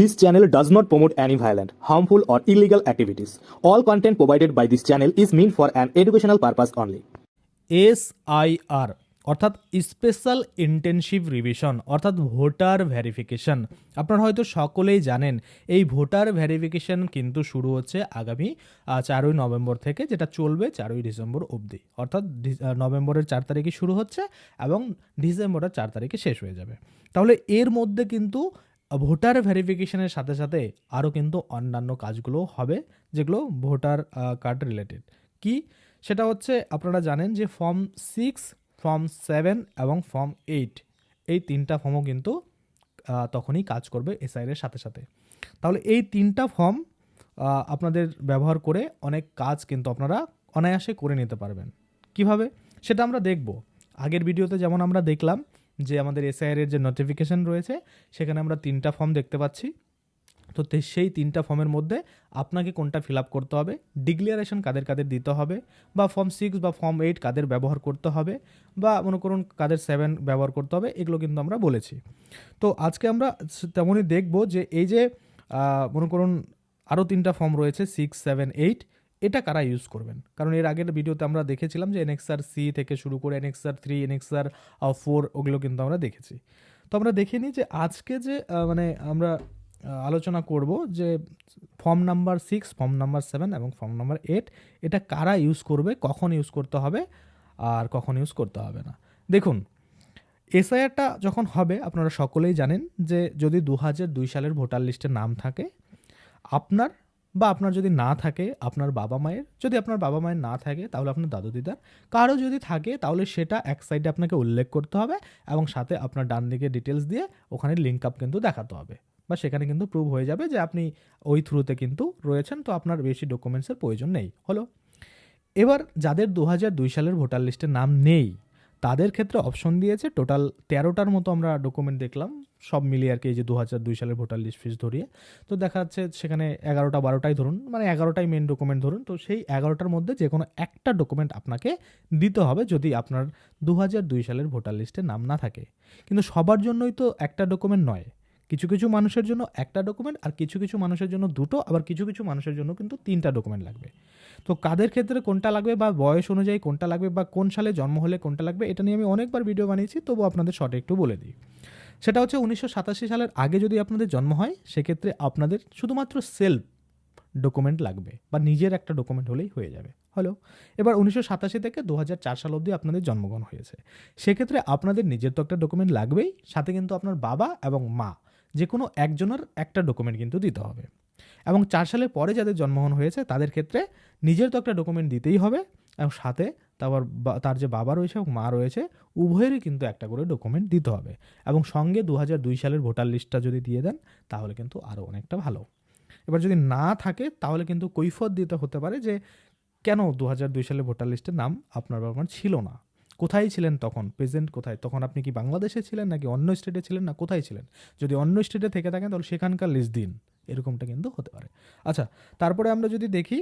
This channel does not promote any violent, harmful, or illegal activities. All content provided by this channel is meant for an educational purpose only. আর অর্থাৎ special intensive revision অর্থাৎ voter verification আপনারা হয়তো সকলেই জানেন এই voter verification কিন্তু শুরু হচ্ছে আগামী চারই নভেম্বর থেকে যেটা চলবে চারই ডিসেম্বর অবধি অর্থাৎ নভেম্বরের চার তারিখে শুরু হচ্ছে এবং ডিসেম্বরের চার তারিখে শেষ হয়ে যাবে তাহলে এর মধ্যে কিন্তু ভোটার ভেরিফিকেশনের সাথে সাথে আরও কিন্তু অন্যান্য কাজগুলো হবে, যেগুলো ভোটার কার্ড রিলেটেড কি? সেটা হচ্ছে আপনারা জানেন যে ফর্ম সিক্স ফর্ম সেভেন এবং ফর্ম এইট এই তিনটা ফর্মও কিন্তু তখনই কাজ করবে এসআইয়ের সাথে সাথে। তাহলে এই তিনটা ফর্ম আপনাদের ব্যবহার করে অনেক কাজ কিন্তু আপনারা অনায়াসে করে নিতে পারবেন। কীভাবে? সেটা আমরা দেখব। আগের ভিডিওতে যেমন আমরা দেখলাম যে আমাদের এসআইআর এর যে নোটিফিকেশন রয়েছে, সেখানে আমরা তিনটা ফর্ম দেখতে পাচ্ছি। তো সেই তিনটা ফর্মের মধ্যে আপনাকে কোনটা ফিল আপ করতে হবে? ডিক্লিয়ারেশন কাদের কাদের দিতে হবে? বা ফর্ম সিক্স বা ফর্ম এইট কাদের ব্যবহার করতে হবে? বা মনে করুন কাদের সেভেন ব্যবহার করতে হবে? এগুলো কিন্তু আমরা বলেছি। তো আজকে আমরা তেমনই দেখব যে এই যে মনে করুন আরও তিনটা ফর্ম রয়েছে সিক্স সেভেন এইট এটা কারা ইউজ করবেন? কারণ এর আগের ভিডিওতে আমরা দেখেছিলাম যে এনএক্সআর সি থেকে শুরু করে এনএক্সআর থ্রি এনএক্সআর ফোর ওগুলো কিন্তু আমরা দেখেছি। তো আমরা দেখে নিই যে আজকে যে মানে আমরা আলোচনা করব যে form number six form number seven এবং ফর্ম নাম্বার এইট এটা কারা ইউজ করবে, কখন ইউজ করতে হবে আর কখন ইউজ করতে হবে না। দেখুন এসআইআরটা যখন হবে, আপনারা সকলেই জানেন যে যদি দু হাজার দুই সালের ভোটার লিস্টে নাম থাকে, আপনার বা আপনার যদি না থাকে আপনার বাবা মায়ের, যদি আপনার বাবা মায়ের না থাকে তাহলে আপনার দাদু দিদার। কারও যদি থাকে তাহলে সেটা এক সাইডে আপনাকে উল্লেখ করতে হবে এবং সাথে আপনার ডান দিকে ডিটেলস দিয়ে ওখানে লিঙ্ক আপ কিন্তু দেখাতে হবে। বা সেখানে কিন্তু প্রুভ হয়ে যাবে যে আপনি ওই থ্রুতে কিন্তু রয়েছেন, তো আপনার বেশি ডকুমেন্টসের প্রয়োজন নেই। হলো, এবার যাদের দু সালের ভোটার লিস্টে নাম নেই তাদের ক্ষেত্রে অপশন দিয়েছে। টোটাল তেরোটার মতো আমরা ডকুমেন্ট দেখলাম। সব মিলিয়ে আর কি এই যে দু হাজার দুই সালের ভোটার লিস্ট ফিস ধরিয়ে। তো দেখা যাচ্ছে সেখানে এগারোটা, বারোটাই ধরুন মানে এগারোটাই মেন ডকুমেন্ট ধরুন। তো সেই এগারোটার মধ্যে যে কোনো একটা ডকুমেন্ট আপনাকে দিতে হবে যদি আপনার দু হাজার দুই সালের ভোটার লিস্টে নাম না থাকে। কিন্তু সবার জন্যই তো একটা ডকুমেন্ট নয়। কিছু কিছু মানুষের জন্য একটা ডকুমেন্ট আর কিছু কিছু মানুষের জন্য দুটো, আবার কিছু কিছু মানুষের জন্য কিন্তু তিনটা ডকুমেন্ট লাগবে। তো কাদের ক্ষেত্রে কোনটা লাগবে বা বয়স অনুযায়ী কোনটা লাগবে বা কোন সালে জন্ম হলে কোনটা লাগবে, এটা নিয়ে আমি অনেকবার ভিডিও বানিয়েছি তবু আপনাদের শর্টে একটু বলে দিই। সেটা হচ্ছে উনিশশো সাতাশি সালের আগে যদি আপনাদের জন্ম হয়, সেক্ষেত্রে আপনাদের শুধুমাত্র সেলফ ডকুমেন্ট লাগবে বা নিজের একটা ডকুমেন্ট হলেই হয়ে যাবে। হলো এবার উনিশশো সাতাশি থেকে দু সাল অবধি আপনাদের জন্মগ্রহণ হয়েছে। সেক্ষেত্রে আপনাদের নিজের তো একটা ডকুমেন্ট লাগবেই, সাথে কিন্তু আপনার বাবা এবং মা। যে কোনো একজনের একটা ডকুমেন্ট কিন্তু দিতে হবে। এবং চার সালের পরে যাদের জন্মগ্রহণ হয়েছে, তাদের ক্ষেত্রে নিজের তো একটা ডকুমেন্ট দিতেই হবে এবং সাথে তারপর তার যে বাবা রয়েছে এবং মা রয়েছে, উভয়েরই কিন্তু একটা করে ডকুমেন্ট দিতে হবে। এবং সঙ্গে দু সালের ভোটার লিস্টটা যদি দিয়ে দেন, তাহলে কিন্তু আরও অনেকটা ভালো। এবার যদি না থাকে, তাহলে কিন্তু কৈফত দিতে হতে পারে যে কেন দু সালের ভোটার লিস্টের নাম আপনার বাবা ছিল না? কোথায় ছিলেন তখন? প্রেজেন্ট কোথায়? তখন আপনি কি বাংলাদেশে ছিলেন নাকি অন্য স্টেটে ছিলেন না কোথায় ছিলেন? যদি অন্য স্টেটে থেকে থাকেন তাহলে সেখানকার লিস্ট দিন। এরকমটা কিন্তু হতে পারে। আচ্ছা তারপরে আমরা যদি দেখি,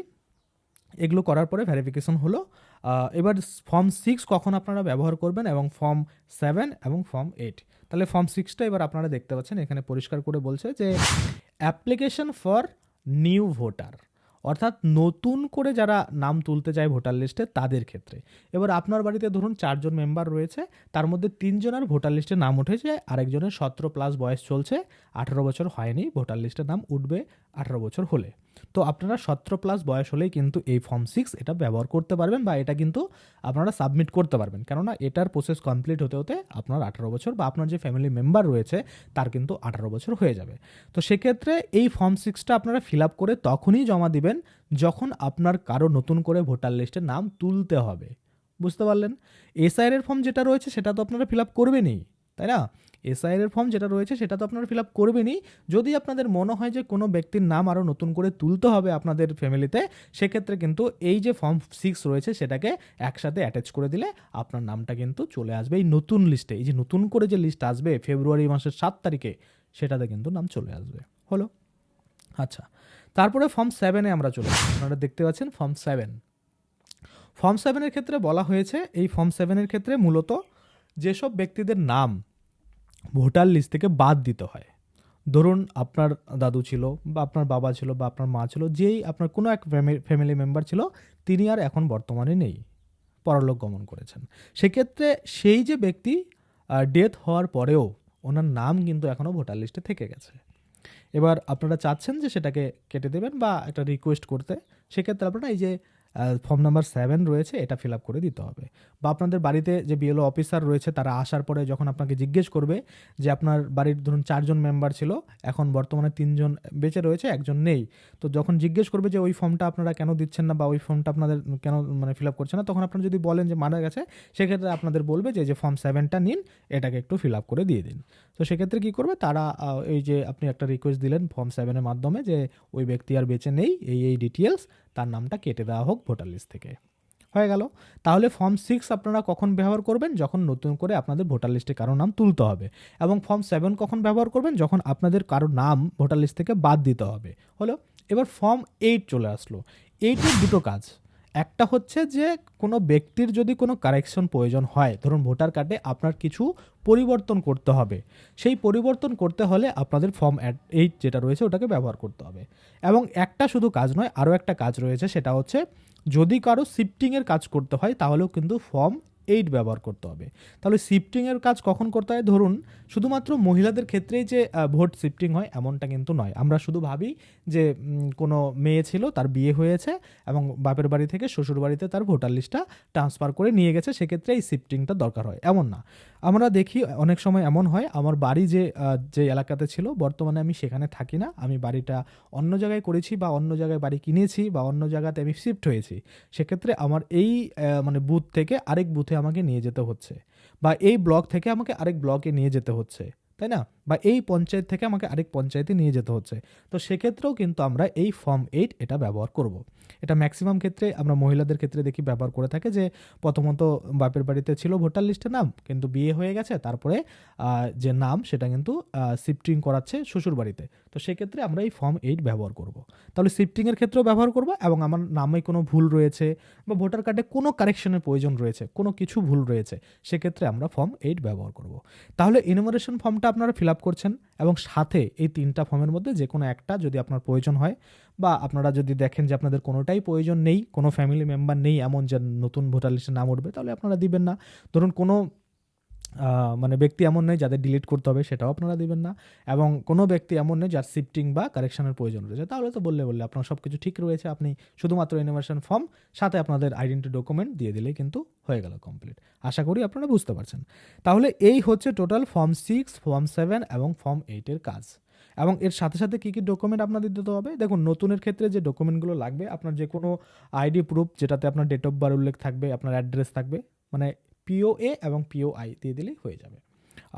এগুলো করার পরে ভেরিফিকেশন হলো। এবার ফর্ম সিক্স কখন আপনারা ব্যবহার করবেন এবং ফর্ম সেভেন এবং ফর্ম এইট তাহলে ফর্ম সিক্সটা এবার আপনারা দেখতে পাচ্ছেন, এখানে পরিষ্কার করে বলছে যে অ্যাপ্লিকেশন ফর নিউ ভোটার অর্থাৎ নতুন করে যারা নাম তুলতে চায় ভোটার লিস্টে তাদের ক্ষেত্রে। এবার আপনার বাড়িতে ধরুন চারজন মেম্বার রয়েছে, তার মধ্যে তিনজনের ভোটার লিস্টে নাম উঠেছে, আরেকজনের সতেরো প্লাস বয়স চলছে, আঠারো বছর হয়নি, ভোটার লিস্টে নাম উঠবে আঠারো বছর হলে। তো আপনারা সতেরো প্লাস বয়স হলেই কিন্তু এই ফর্ম সিক্স এটা ব্যবহার করতে পারবেন বা এটা কিন্তু আপনারা সাবমিট করতে পারবেন। কেননা এটার প্রসেস কমপ্লিট হতে হতে আপনার আঠারো বছর বা আপনার যে ফ্যামিলি মেম্বার রয়েছে তার কিন্তু আঠারো বছর হয়ে যাবে। তো সেক্ষেত্রে এই ফর্ম সিক্সটা আপনারা ফিল আপ করে তখনই জমা দিবেন যখন আপনার কারও নতুন করে ভোটার লিস্টে নাম তুলতে হবে। বুঝতে পারলেন? এসআইআর ফর্ম যেটা রয়েছে সেটা তো আপনারা ফিল আপ করবেনই, তাই না? এসআইআর এর ফর্ম যেটা রয়েছে, সেটা তো আপনারা ফিল আপ করবেনই। যদি আপনাদের মনে হয় যে কোনো ব্যক্তির নাম আরও নতুন করে তুলতে হবে আপনাদের ফ্যামিলিতে সেক্ষেত্রে কিন্তু এই যে ফর্ম সিক্স রয়েছে, সেটাকে একসাথে অ্যাটাচ করে দিলে আপনার নামটা কিন্তু চলে আসবে। এই নতুন লিস্টে এই যে নতুন করে যে লিস্ট আসবে ফেব্রুয়ারি মাসের সাত তারিখে, সেটাতে কিন্তু নাম চলে আসবে। হলো? আচ্ছা তারপরে ফর্ম সেভেনে আমরা চলে আসি। আপনারা দেখতে পাচ্ছেন ফর্ম সেভেন ফর্ম সেভেনের ক্ষেত্রে বলা হয়েছে, এই ফর্ম সেভেনের ক্ষেত্রে মূলত যেসব ব্যক্তিদের নাম ভোটার লিস্ট থেকে বাদ দিতে হয়। ধরুন আপনার দাদু ছিল বা আপনার বাবা ছিল বা আপনার মা ছিল, যেই আপনার কোনো এক ফ্যামিলি মেম্বার ছিল, তিনি আর এখন বর্তমানে নেই, পরলোক গমন করেছেন। সেক্ষেত্রে সেই যে ব্যক্তি ডেথ হওয়ার পরেও ওনার নাম কিন্তু এখনও ভোটার লিস্টে থেকে গেছে। এবার আপনারা চাচ্ছেন যে সেটাকে কেটে দেবেন বা একটা রিকোয়েস্ট করতে, সেক্ষেত্রে আপনারা এই যে ফর্ম নাম্বার সেভেন রয়েছে, এটা ফিল আপ করে দিতে হবে। বা আপনাদের বাড়িতে যে বিএলও অফিসার রয়েছে, তারা আসার পরে যখন আপনাকে জিজ্ঞেস করবে যে আপনার বাড়ির ধরুন চারজন মেম্বার ছিল, এখন বর্তমানে তিনজন বেঁচে রয়েছে, একজন নেই, তো যখন জিজ্ঞেস করবে যে ওই ফর্মটা আপনারা কেন দিচ্ছেন না বা ওই ফর্মটা আপনাদের কেন মানে ফিল আপ করছেন না, তখন আপনারা যদি বলেন যে মারা গেছে, সেক্ষেত্রে আপনাদের বলবে যে যে ফর্ম সেভেনটা নিন, এটাকে একটু ফিল আপ করে দিয়ে দিন। তো সেক্ষেত্রে কী করবে? তারা এই যে আপনি একটা রিকোয়েস্ট দিলেন ফর্ম সেভেনের মাধ্যমে যে, ওই ব্যক্তি আর বেঁচে নেই, এই এই ডিটেলস তার নামটা কেটে দেওয়া হোক ভোটার লিস্ট থেকে। হয়ে গেল। তাহলে ফর্ম সিক্স আপনারা কখন ব্যবহার করবেন? যখন নতুন করে আপনাদের ভোটার লিস্টে কারও নাম তুলতে হবে এবং ফর্ম সেভেন কখন ব্যবহার করবেন? যখন আপনাদের কারও নাম ভোটার লিস্ট থেকে বাদ দিতে হবে। হলো, এবার ফর্ম এইট চলে আসলো। এইটের দুটো কাজ। একটা হচ্ছে যে কোনো ব্যক্তির যদি কোনো কারেকশন প্রয়োজন হয়, ধরুন ভোটার কার্ডে আপনার কিছু পরিবর্তন করতে হবে। সেই পরিবর্তন করতে হলে আপনাদের ফর্ম অ্যাড এইট যেটা রয়েছে ওটাকে ব্যবহার করতে হবে। এবং একটা শুধু কাজ নয়, আরও একটা কাজ রয়েছে, সেটা হচ্ছে যদি কারও শিফটিংয়ের কাজ করতে হয়, তাহলেও কিন্তু ফর্ম এইট ব্যবহার করতে হবে। তাহলে শিফটিংয়ের কাজ কখন করতে হয়? ধরুন, শুধুমাত্র মহিলাদের ক্ষেত্রেই যে ভোট শিফটিং হয়, এমনটা কিন্তু নয়। আমরা শুধু ভাবি যে কোনো মেয়ে ছিল, তার বিয়ে হয়েছে এবং বাপের বাড়ি থেকে শ্বশুর বাড়িতে তার ভোটার লিস্টটা ট্রান্সফার করে নিয়ে গেছে, সেক্ষেত্রে এই শিফটিংটা দরকার হয়। এমন না। আমরা দেখি অনেক সময় এমন হয়, আমার বাড়ি যে যে এলাকাতে ছিল, বর্তমানে আমি সেখানে থাকি না। আমি বাড়িটা অন্য জায়গায় করেছি বা অন্য জায়গায় বাড়ি কিনেছি বা অন্য জায়গাতে আমি শিফট হয়েছি। সেক্ষেত্রে আমার এই মানে বুথ থেকে আরেক বুথে আমাকে নিয়ে যেতে হচ্ছে বা এই ব্লক থেকে আমাকে আরেক ব্লকে নিয়ে যেতে হচ্ছে, তাই না? বা এই পঞ্চায়েত থেকে আমাকে আরেক পঞ্চায়েতে নিয়ে যেতে হচ্ছে তো সেক্ষেত্রেও কিন্তু আমরা এই ফর্ম এইট এটা ব্যবহার করব। এটা ম্যাক্সিমাম ক্ষেত্রে আমরা মহিলাদের ক্ষেত্রে দেখি ব্যবহার করে থাকে যে প্রথমত বাপের বাড়িতে ছিল ভোটার লিস্টে নাম, কিন্তু বিয়ে হয়ে গেছে, তারপরে যে নাম সেটা কিন্তু শিফটিং করাচ্ছে শ্বশুর বাড়িতে তো সেক্ষেত্রে আমরা এই ফর্ম এইট ব্যবহার করব। তাহলে শিফটিংয়ের ক্ষেত্রেও ব্যবহার করব এবং আমার নামে কোনো ভুল রয়েছে বা ভোটার কার্ডে কোনো কারেকশনের প্রয়োজন রয়েছে, কোনো কিছু ভুল রয়েছে, সেক্ষেত্রে আমরা ফর্ম এইট ব্যবহার করব। তাহলে ইনোমারেশন ফর্মটা আপনারা ফিল করছেন এবং সাথে এই তিনটা ফর্মের মধ্যে যে কোনো একটা যদি আপনার প্রয়োজন হয় বা আপনারা যদি দেখেন যে আপনাদের কোনোটাই প্রয়োজন নেই, কোনো ফ্যামিলি মেম্বার নেই এমন যে নতুন ভোটার লিস্টে নাম উঠবে, তাহলে আপনারা দিবেন না। ধরুন কোনো মানে ব্যক্তি এমন নেই যাদের ডিলিট করতে হবে সেটাও আপনারা দিবেন না। এবং কোনো ব্যক্তি এমন নেই যার শিফটিং বা কারেকশনের প্রয়োজন রয়েছে। তাহলে তো বললে বললে আপনার সব কিছু ঠিক রয়েছে। আপনি শুধুমাত্র ইনোভেশন ফর্ম সাথে আপনাদের আইডেন্টি ডকুমেন্ট দিয়ে দিলেই কিন্তু হয়ে গেল কমপ্লিট আশা করি আপনারা বুঝতে পারছেন। তাহলে এই হচ্ছে total form six form seven এবং ফর্ম এইটের কাজ। এবং এর সাথে সাথে কী কী ডকুমেন্ট আপনাদের দিতে হবে? দেখুন, নতুনের ক্ষেত্রে যে ডকুমেন্টগুলো লাগবে, আপনার যে কোনো আইডি প্রুফ যেটাতে আপনার ডেট অফ বার্থ উল্লেখ থাকবে, আপনার অ্যাড্রেস থাকবে মানে পিওএ এবং পিওআই দিয়ে দিলেই হয়ে যাবে।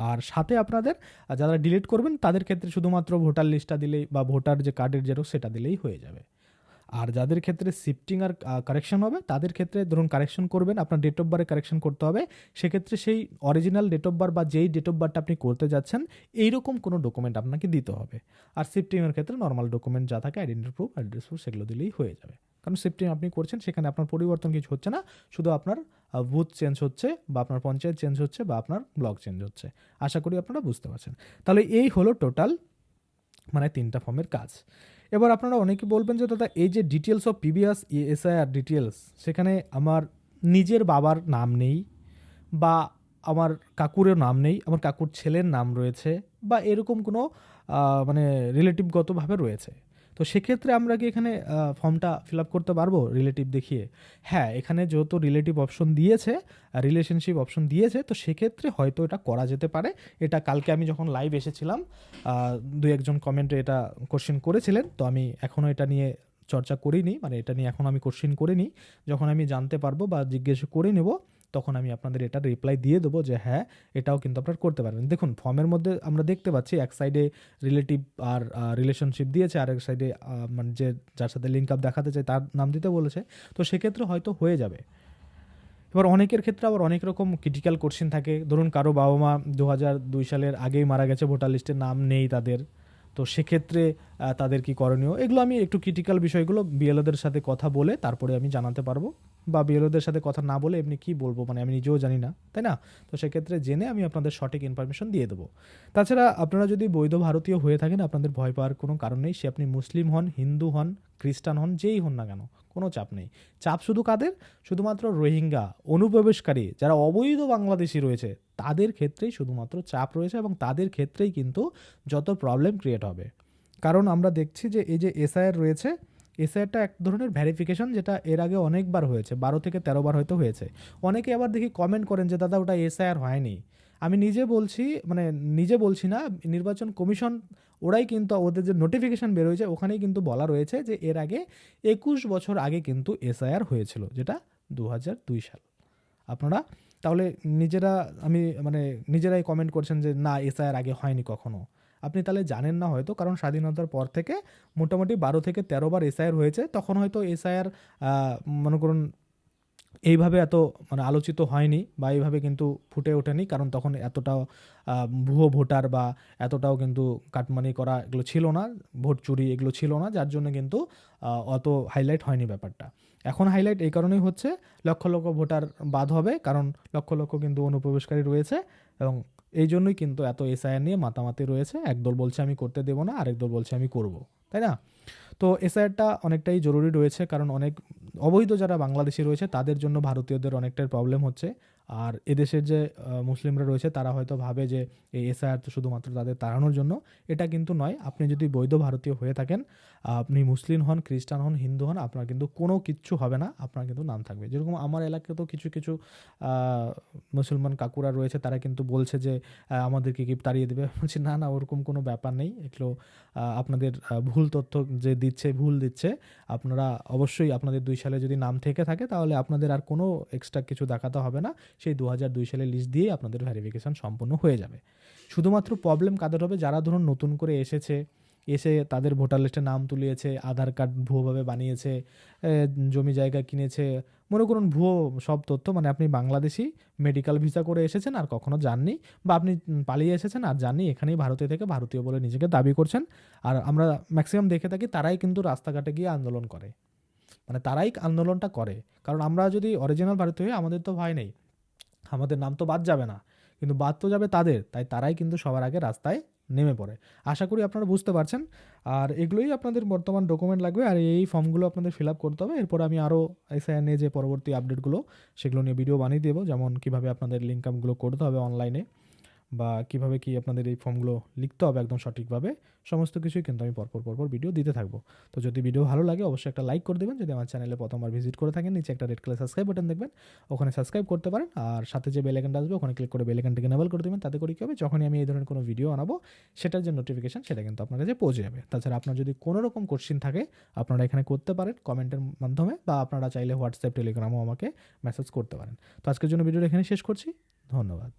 আর সাথে আপনাদের, যারা ডিলিট করবেন, তাদের ক্ষেত্রে শুধুমাত্র ভোটার লিস্টটা দিলেই বা ভোটার যে কার্ডের জেরক্স সেটা দিলেই হয়ে যাবে। আর যাদের ক্ষেত্রে শিফটিং আর কারেকশন হবে, তাদের ক্ষেত্রে ধরুন কারেকশন করবেন, আপনার ডেট অফ বার্থে কারেকশন করতে হবে, সেক্ষেত্রে সেই অরিজিনাল ডেট অফ বার্থ বা যেই ডেট অফ বার্থটা আপনি করতে যাচ্ছেন, এইরকম কোনো ডকুমেন্ট আপনাকে দিতে হবে। আর শিফটিংয়ের ক্ষেত্রে নর্মাল ডকুমেন্ট যা থাকে আইডেন্টি প্রুফ অ্যাড্রেস প্রুফ সেগুলো দিলেই হয়ে যাবে। কারণ শিফটিং আপনি করছেন, সেখানে আপনার পরিবর্তন কিছু হচ্ছে না, শুধু আপনার বুথ চেঞ্জ হচ্ছে বা আপনার পঞ্চায়েত চেঞ্জ হচ্ছে বা আপনার ব্লক চেঞ্জ হচ্ছে। আশা করি আপনারা বুঝতে পারছেন। তাহলে এই হলো টোটাল মানে তিনটা ফর্মের কাজ। এবার আপনারা অনেকে বলবেন যে, দাদা, এই যে details of PBS SIR details সেখানে আমার নিজের বাবার নাম নেই বা আমার কাকুরের নাম নেই, আমার কাকুর ছেলের নাম রয়েছে বা এরকম কোনো মানে রিলেটিভগতভাবে রয়েছে। তো সেক্ষেত্রে আমরা কি এখানে ফর্মটা ফিল আপ করতে পারব রিলেটিভ দেখিয়ে? হ্যাঁ এখানে যেহেতু রিলেটিভ অপশন দিয়েছে রিলেশনশিপ অপশন দিয়েছে, তো সেক্ষেত্রে হয়তো এটা করা যেতে পারে। এটা কালকে আমি যখন লাইভ এসেছিলাম দু একজন কমেন্টে এটা কোশ্চেন করেছিলেন, তো আমি এখনও এটা নিয়ে চর্চা করিনি মানে এটা নিয়ে এখন আমি কোশ্চেন করিনি। যখন আমি জানতে পারব বা জিজ্ঞেস করে নেব তখন আমি আপনাদের এটা রিপ্লাই দিয়ে দেবো যে হ্যাঁ এটাও কিন্তু আপনারা করতে পারবেন। দেখুন ফর্মের মধ্যে আমরা দেখতে পাচ্ছি এক সাইডে রিলেটিভ আর রিলেশনশিপ দিয়েছে আর এক সাইডে মানে যে যার সাথে লিঙ্ক আপ দেখাতে চাই তার নাম দিতে বলেছে। তো সেক্ষেত্রে হয়তো হয়ে যাবে। এবার অনেকের ক্ষেত্রে আবার অনেক রকম ক্রিটিক্যাল কোশ্চেন থাকে। ধরুন, কারও বাবা মা দু দুই সালের আগেই মারা গেছে, ভোটার লিস্টে নাম নেই তাদের। তো সেক্ষেত্রে তাদের কি করণীয়? এগুলো আমি একটু ক্রিটিক্যাল বিষয়গুলো বিএলওদের সাথে কথা বলে তারপরে আমি জানাতে পারব। বা বিএলওদের সাথে কথা না বলে এমনি কি বলব? মানে আমি নিজেও জানি না, তাই না? তো সেক্ষেত্রে জেনে আমি আপনাদের সঠিক ইনফরমেশন দিয়ে দেবো। তাছাড়া আপনারা যদি বৈধ ভারতীয় হয়ে থাকেন, আপনাদের ভয় পাওয়ার কোনো কারণ নেই। সে আপনি মুসলিম হন, হিন্দু হন, খ্রিস্টান হন, যেই হন না কেন, কোনো চাপ নেই। চাপ শুধু কাদের? শুধুমাত্র রোহিঙ্গা, অনুপ্রবেশকারী, যারা অবৈধ বাংলাদেশি রয়েছে, তাদের ক্ষেত্রেই শুধুমাত্র চাপ রয়েছে এবং তাদের ক্ষেত্রেই কিন্তু যত প্রবলেম ক্রিয়েট হবে। কারণ আমরা দেখছি যে এই যে এসআইআর রয়েছে এসআইআরটা এক ধরনের ভ্যারিফিকেশন যেটা এর আগে অনেকবার হয়েছে, বারো থেকে তেরো বার হয়তো হয়েছে। অনেকে আবার দেখি কমেন্ট করেন যে, দাদা, ওটা এসআইআর হয়নি। আমি নিজে বলছি মানে নিজে বলছি না, নির্বাচন কমিশন, ওরাই কিন্তু ওদের যে নোটিফিকেশান বেরোয়েছে ওখানেই কিন্তু বলা রয়েছে যে, এর আগে একুশ বছর আগে কিন্তু এসআইআর হয়েছিল, যেটা দু হাজার দুই সাল। আপনারা তাহলে নিজেরা, আমি মানে নিজেরাই কমেন্ট করছেন যে, না, এসআইআর আগে হয়নি কখনো। আপনি তাহলে জানেন না হয়তো, কারণ স্বাধীনতার পর থেকে মোটামুটি বারো থেকে তেরো বার এসআইআর হয়েছে। তখন হয়তো এসআইআর মনে করুন, এইভাবে এত মানে আলোচিত হয়নি বা এইভাবে কিন্তু ফুটে ওঠেনি, কারণ তখন এতটাও ভুয়ো ভোটার বা এতটাও কিন্তু কাটমানি করা এগুলো ছিল না, ভোট চুরি এগুলো ছিল না, যার জন্য কিন্তু অত হাইলাইট হয়নি ব্যাপারটা। এখন হাইলাইট এই কারণেই হচ্ছে, লক্ষ লক্ষ ভোটার বাদ হবে, কারণ লক্ষ লক্ষ কিন্তু অনুপ্রবেশকারী রয়েছে এবং এই জন্যই কিন্তু এত এসআইআর নিয়ে মাতামাতি রয়েছে। একদল বলছে আমি করতে দেবো না, আরেক দল বলছে আমি করব, তাই না? তো এসআইআরটা অনেকটাই জরুরি রয়েছে কারণ অনেক অবৈধ যারা বাংলাদেশি রয়েছে তাদের জন্য ভারতীয়দের অনেকটাই প্রবলেম হচ্ছে। আর এদেশের যে মুসলিমরা রয়েছে তারা হয়তো ভাবে যে এই এসআইআর তো শুধুমাত্র তাদের তাড়ানোর জন্য। এটা কিন্তু নয়, আপনি যদি বৈধ ভারতীয় হয়ে থাকেন আপনি মুসলিম হন, খ্রিস্টান হন, হিন্দু হন, আপনার কিন্তু কোনো কিচ্ছু হবে না, আপনার কিন্তু নাম থাকবে। যেরকম আমার এলাকাতেও কিছু কিছু মুসলমান কাকুরা রয়েছে, তারা কিন্তু বলছে যে আমাদেরকে কি তাড়িয়ে দেবে। বলছি, না না, ওরকম কোনো ব্যাপার নেই। এগুলো আপনাদের ভুল তথ্য যে দিচ্ছে, ভুল দিচ্ছে, আপনারা অবশ্যই আপনাদের দুই সালে যদি নাম থেকে থাকে, তাহলে আপনাদের আর কোনো এক্সট্রা কিছু দেখাতে হবে না। সেই দু হাজার দুই সালের লিস্ট দিয়েই আপনাদের ভেরিফিকেশন সম্পূর্ণ হয়ে যাবে। শুধুমাত্র প্রবলেম কাদের হবে? যারা ধরুন নতুন করে এসেছে এসে তাদের ভোটার লিস্টে নাম তুলিয়েছে, আধার কার্ড ভুয়োভাবে বানিয়েছে জমি জায়গা কিনেছে। মনে করুন ভুয়ো সব তথ্য মানে আপনি বাংলাদেশি মেডিকেল ভিসা করে এসেছেন আর কখনো যাননি বা আপনি পালিয়ে এসেছেন আর যাননি, এখানেই ভারতীয় থেকে ভারতীয় বলে নিজেকে দাবি করছেন। আর আমরা ম্যাক্সিমাম দেখে থাকি তারাই কিন্তু রাস্তাঘাটে গিয়ে আন্দোলন করে। মানে তারাই আন্দোলনটা করে। কারণ আমরা যদি অরিজিনাল ভারতীয় হই, আমাদের তো ভয় নেই। আমাদের নাম তো বাদ যাবে না। কিন্তু বাদ তো যাবে তাদের। তাই তারাই কিন্তু সবার আগে রাস্তায় নেমে পড়ে। আশা করি আপনারা বুঝতে পারছেন। আর এগুলোই আপনাদের বর্তমান ডকুমেন্ট লাগবে। আর এই ফর্মগুলো আপনাদের ফিল আপ করতে হবে। এরপর আমি আরও এসআইএন যে পরবর্তী আপডেটগুলো সেগুলো নিয়ে ভিডিও বানিয়ে দেবো। যেমন কীভাবে আপনাদের লিঙ্ক আপগুলো করতে হবে অনলাইনে বা কীভাবে কি আপনাদের এই ফর্মগুলো লিখতে হবে একদম সঠিকভাবে, সমস্ত কিছুই কিন্তু আমি পরপর পরপর ভিডিও দিতে থাকব। তো যদি ভিডিও ভালো লাগে, অবশ্যই একটা লাইক করে দেবেন। যদি আমার চ্যানেলে প্রথমবার ভিজিট করে থাকেন, নিচে একটা রেড কালার সাবস্ক্রাইব বাটন দেখবেন। ওখানে সাবস্ক্রাইব করতে পারেন আর সাথে যে বেলাইকনটা আসবে, ওখানে ক্লিক করে বেলাইকনটাকে নেবল করে দেবেন। তাতে করে কী হবে, যখনই আমি এই ধরনের কোনো ভিডিও আনাবো, সেটার যে নোটিফিকেশন সেটা কিন্তু আপনার কাছে পৌঁছে যাবে। তাছাড়া আপনার যদি কোনো রকম কোশ্চিন থাকে, আপনারা এখানে করতে পারেন কমেন্টের মাধ্যমে বা আপনারা চাইলে হোয়াটসঅ্যাপ টেলিগ্রামও আমাকে মেসেজ করতে পারেন। তো আজকের জন্য ভিডিওটা এখানে শেষ করছি। ধন্যবাদ।